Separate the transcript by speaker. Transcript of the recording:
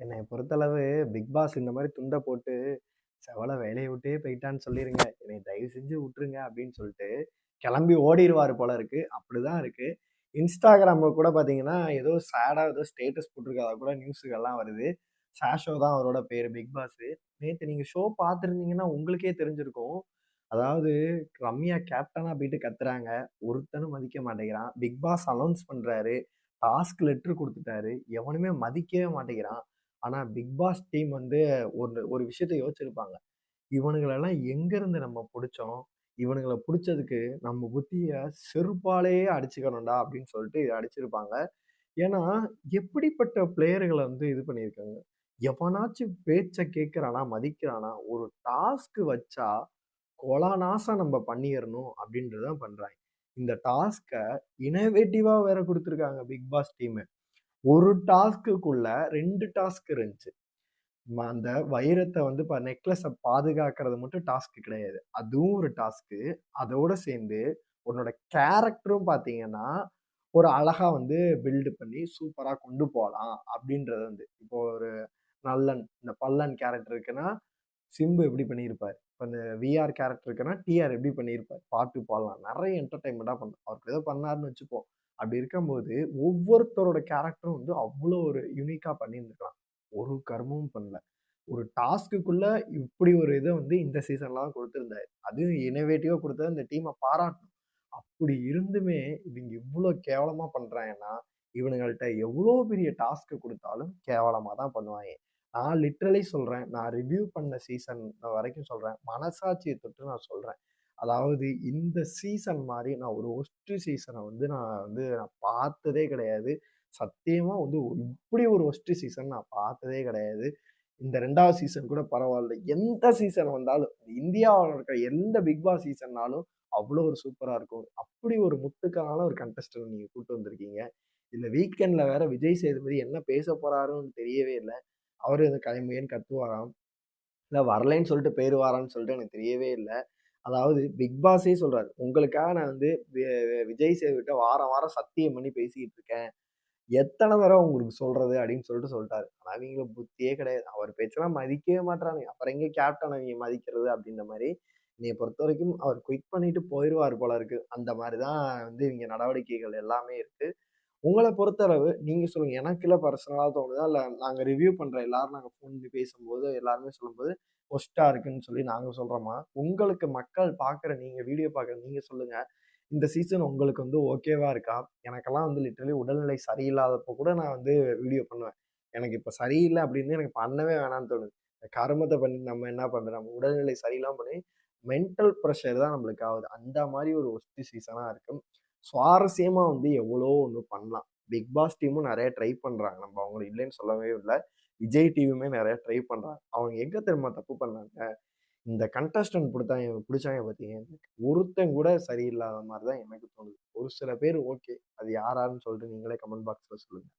Speaker 1: என்னை பொறுத்தளவு big pass இந்த மாதிரி துண்டை போட்டு, செவலை வேலையை விட்டே போயிட்டான்னு சொல்லிடுங்க என்னை தயவு செஞ்சு விட்டுருங்க அப்படின்னு சொல்லிட்டு கிளம்பி ஓடிடுவார் போல இருக்கு. அப்படிதான் இருக்கு. இன்ஸ்டாகிராமில் கூட பார்த்தீங்கன்னா ஏதோ சேடாக ஏதோ ஸ்டேட்டஸ் போட்டிருக்காத கூட நியூஸுகள்லாம் வருது. சாஷோ தான் அவரோட பேர் பிக் நேற்று நீங்கள் ஷோ பார்த்துருந்தீங்கன்னா உங்களுக்கே தெரிஞ்சிருக்கும். அதாவது ரம்யா கேப்டனாக போயிட்டு கத்துறாங்க. ஒருத்தனும் மதிக்க மாட்டேங்கிறான். பிக் பாஸ் அனவுன்ஸ் பண்ணுறாரு டாஸ்க் லெட்ரு கொடுத்துட்டாரு எவனுமே மதிக்கவே மாட்டேங்கிறான். ஆனால் பிக் பாஸ் டீம் வந்து ஒரு ஒரு விஷயத்த யோசிச்சிருப்பாங்க. இவனுங்களெல்லாம் எங்கேருந்து நம்ம பிடிச்சோம் இவனுங்கள பிடிச்சதுக்கு நம்ம புத்தியை செருப்பாலேயே அடிச்சுக்கணும்டா அப்படின்னு சொல்லிட்டு அடிச்சிருப்பாங்க. ஏன்னா, எப்படிப்பட்ட பிளேயர்களை வந்து இது பண்ணியிருக்காங்க. எவனாச்சும் பேச்சை கேட்குறானா மதிக்கிறானா? ஒரு டாஸ்க்கு வச்சா கொலாநாசம் நம்ம பண்ணிடணும் அப்படின்றதான் பண்ணுறாங்க இந்த டாஸ்க்கை இனோவேட்டிவாக வேற கொடுத்துருக்காங்க பிக் பாஸ் டீமு. ஒரு டாஸ்க்குள்ள ரெண்டு டாஸ்க் இருந்துச்சு. அந்த வைரத்தை வந்து இப்போ நெக்லஸை பாதுகாக்கிறது மட்டும் டாஸ்க் கிடையாது. அதுவும் ஒரு டாஸ்க்கு. அதோட சேர்ந்து உன்னோட கேரக்டரும் பார்த்தீங்கன்னா, ஒரு அழகாக வந்து பில்டு பண்ணி சூப்பராக கொண்டு போகலாம் அப்படின்றது வந்து. இப்போ ஒரு நல்லன், இந்த பல்லன் கேரக்டர் இருக்குன்னா, சிம்பு எப்படி பண்ணியிருப்பார் இப்போ இந்த விஆர் கேரக்டர் இருக்குன்னா, டிஆர் எப்படி பண்ணியிருப்பார். பாட்டு பாடலாம். நிறைய என்டர்டைன்மெண்ட்டாக பண்ணலாம். அவருக்கு ஏதோ பண்ணாருன்னு வச்சுப்போம். அப்படி இருக்கும்போது, ஒவ்வொருத்தரோட கேரக்டரும் வந்து அவ்வளோ ஒரு யூனிக்காக பண்ணியிருந்துருக்கலாம் ஒரு கர்மமும் பண்ணல. ஒரு டாஸ்க்குக்குள்ள இப்படி ஒரு இதை வந்து இந்த சீசன்ல தான் கொடுத்துருந்தாரு அதுவும் இன்னோவேட்டிவா கொடுத்தா இந்த டீமை பாராட்டணும். அப்படி இருந்துமே இவங்க இவ்வளோ கேவலமா பண்றாங்கன்னா, இவனுங்கள்ட்ட எவ்வளோ பெரிய டாஸ்க் கொடுத்தாலும் கேவலமா தான் பண்ணுவாங்க நான் லிட்ரலி சொல்றேன். நான் ரிவ்யூ பண்ண சீசன் வரைக்கும் சொல்றேன். மனசாட்சியை தொட்டு நான் சொல்றேன். அதாவது இந்த சீசன் மாதிரி நான் ஒரு ஒஸ்ட் சீசனை வந்து நான் வந்து நான் பார்த்ததே கிடையாது. சத்தியமாக வந்து இப்படி ஒரு ஒஸ்ட் சீசன் நான் பார்த்ததே கிடையாது. இந்த ரெண்டாவது சீசன் கூட பரவாயில்ல எந்த சீசன் வந்தாலும் இந்தியாவில் இருக்கிற எந்த பிக் பாஸ் சீசன்னாலும் அவ்வளோ ஒரு சூப்பராக இருக்கும். அப்படி ஒரு முத்துக்கான ஒரு கண்டஸ்டன்ட் நீங்கள் கூப்பிட்டு வந்திருக்கீங்க. இந்த வீக்கெண்டில் வேற விஜய் சேதுபதி என்ன பேச போகிறாருன்னு தெரியவே இல்லை அவர் இந்த கிளம்புங்கன்னு கத்துவாராம். இல்லை வரலைன்னு சொல்லிட்டு போயிருவாரான்னு சொல்லிட்டு எனக்கு தெரியவே இல்லை அதாவது பிக் பாஸே சொல்றாரு. உங்களுக்காக நான் வந்து விஜய் சேவிட்ட வாரம், வாரம் சத்தியம் பண்ணி பேசிக்கிட்டு இருக்கேன். எத்தனை தடவை உங்களுக்கு சொல்றது அப்படின்னு சொல்லிட்டு சொல்லிட்டாரு ஆனா இவங்களுக்கு புத்தியே கிடையாது. அவர் பேச்செல்லாம் மதிக்கவே மாட்டானுங்க அப்புறம் எங்க கேப்டன் அவங்க மதிக்கிறது அப்படின்ற மாதிரி என்னை பொறுத்த வரைக்கும் அவர் குயிக் பண்ணிட்டு போயிடுவார் போல இருக்கு. அந்த மாதிரி தான் வந்து இவங்க நடவடிக்கைகள் எல்லாமே இருக்கு. உங்களை பொறுத்தளவு நீங்க சொல்லுங்க. எனக்கு இல்லை பர்சனலாக தோணுதா? இல்லை நாங்கள் ரிவ்யூ பண்ற எல்லாரும் நாங்கள் ஃபோன் பண்ணி பேசும்போது எல்லாருமே சொல்லும்போது ஒஸ்ட்டாக இருக்குன்னு சொல்லி நாங்க சொல்றோமா? உங்களுக்கு மக்கள் பார்க்குற நீங்க வீடியோ பார்க்குற நீங்க சொல்லுங்க. இந்த சீசன் உங்களுக்கு வந்து ஓகேவா இருக்கா? எனக்கெல்லாம் வந்து லிட்டரலி உடல்நிலை சரியில்லாதப்போ கூட நான் வந்து வீடியோ பண்ணுவேன். எனக்கு இப்ப சரியில்லை அப்படின்னு எனக்கு பண்ணவே வேணாம்னு தோணுது. கருமத்தை பண்ணி நம்ம என்ன பண்ணுறோம் நம்ம உடல்நிலை சரியில்லாம பண்ணி மென்டல் ப்ரெஷர் தான் நம்மளுக்கு ஆகுது. அந்த மாதிரி ஒரு வொர்ஸ்ட் சீசனா இருக்கும் சுவாரஸ்யமா வந்து எவ்வளோ ஒன்று பண்ணலாம். பிக் பாஸ் டீமும் நிறைய ட்ரை பண்றாங்க. நம்ம அவங்கள இல்லைன்னு சொல்லவே இல்லை விஜய் டிவியுமே நிறையா ட்ரை பண்ணுறான் அவங்க எங்கே தெரியுமா தப்பு பண்ணாங்க? இந்த கண்டஸ்டன்ட் புடுத்தாய்ங்க பிடிச்சாங்க பார்த்தீங்கன்னா ஒருத்தன் கூட சரியில்லாத மாதிரி தான் எனக்கு தோணுது. ஒரு சில பேர் ஓகே. அது யாராருன்னு சொல்லிட்டு நீங்களே கமெண்ட் பாக்ஸில் சொல்லுங்கள்